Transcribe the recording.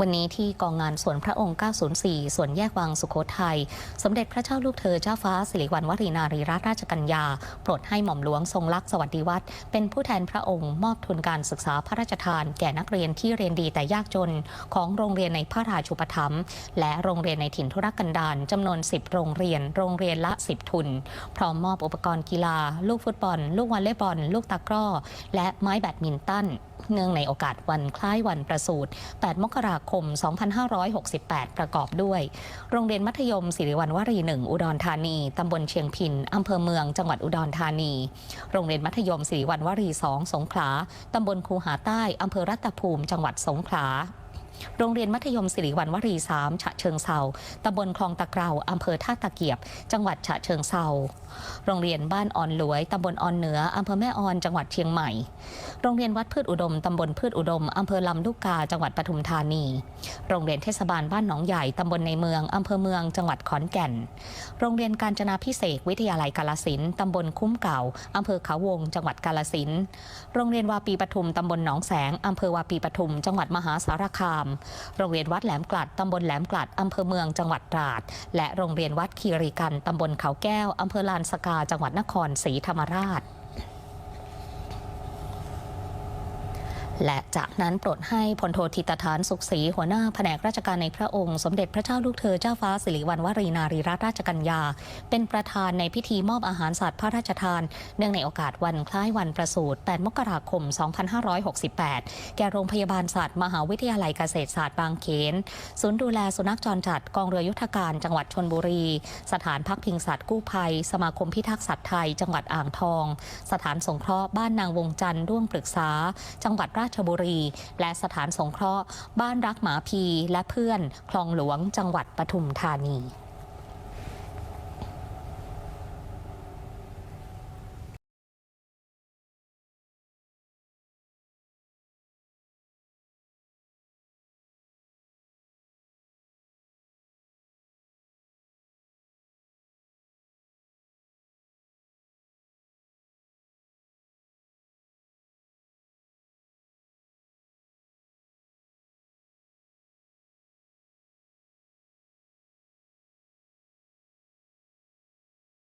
วันนี้ที่กองงานสวนพระองค์ 904ส่วนแยกวังสุโขทัย สมเด็จพระเจ้าลูกเธอเจ้าฟ้าสิริวัณวรีนารีรัตนราชกัญญา โปรดให้หม่อมหลวงทรงลักษณ์สวัสดิวัฒน์เป็นผู้แทนพระองค์มอบทุนการศึกษาพระราชทาน แก่นักเรียนที่เรียนดีแต่ยากจนของโรงเรียนในพระราชูปถัมภ์และโรงเรียนในถิ่นธุรกันดารจำนวน 10 โรงเรียน โรงเรียนละ 10 ทุน พร้อมมอบอุปกรณ์กีฬา ลูกฟุตบอล ลูกวอลเลย์บอล ลูกตะกร้อ และไม้แบดมินตัน เนื่องในโอกาสวันคล้ายวันประสูติ 8 มกราคม 2568 ประกอบด้วย โรงเรียนมัธยมศิริวัณวรีหนึ่งอุดรธานีตำบลเชียงพินอำเภอเมืองจังหวัดอุดรธานี โรงเรียนมัธยมศิริวัณวรีสองสงขลาตำบลคูหาใต้อำเภอรัตภูมิ จังหวัดสงขลา โรงเรียนมัธยมศิริวัณวรีสามฉะเชิงเซาตำบลคลองตะเกราอำเภอท่าตะเกียบ จังหวัดฉะเชิงเซาโรงเรียนบ้านอ่อนหลวยตำบลอ่อนเหนืออำเภอแม่ออนจังหวัดเชียงใหม่ โรงเรียนวัดพืชอุดมตำบลพืชอุดมอำเภอลำลูกกาจังหวัดปทุมธานี โรงเรียนเทศบาลบ้านหนองใหญ่ตำบลในเมืองอำเภอเมืองจังหวัดขอนแก่น โรงเรียนการจนาพิเศษวิทยาลัยกาลสินตำบลคุ้มเก่าอำเภอเขาวง จังหวัดกาลสินโรงเรียนวาปีปทุมตำบลหนองแสงอำเภอวาปีปทุม จังหวัดมหาสารคามโรงเรียนวัดแหลมกลัดตำบลแหลมกลัดอำเภอเมืองจังหวัดตราด และโรงเรียนวัดคีรีกันตำบลเขาแก้วอำเภอลานสกาจังหวัดนครศรีธรรมราช และจากนั้นโปรดให้พลโทธิตฐานสุขศรีหัวหน้าแผนกราชการในพระองค์ สมเด็จพระเจ้าลูกเธอเจ้าฟ้าสิริวัณวรีนารีรัตนราชกัญญา เป็นประธานในพิธีมอบอาหารสัตว์พระราชทาน เนื่องในโอกาสวันคล้ายวันประสูติ 8 มกราคม 2568 แก่โรงพยาบาลสัตว์ มหาวิทยาลัยเกษตรศาสตร์บางเขน ศูนย์ดูแลสุนัขจรจัดกองเรือยุทธการจังหวัดชนบุรี สถานพักพิงสัตว์กู้ภัย สมาคมพิทักษ์สัตว์ไทย จังหวัดอ่างทอง สถานสงเคราะห์บ้านนางวงจันทร์ร่วมปรึกษา จังหวัดราราชบุรี และสถานสงเคราะห์ บ้านรักหมาพีและเพื่อน คลองหลวงจังหวัดปทุมธานี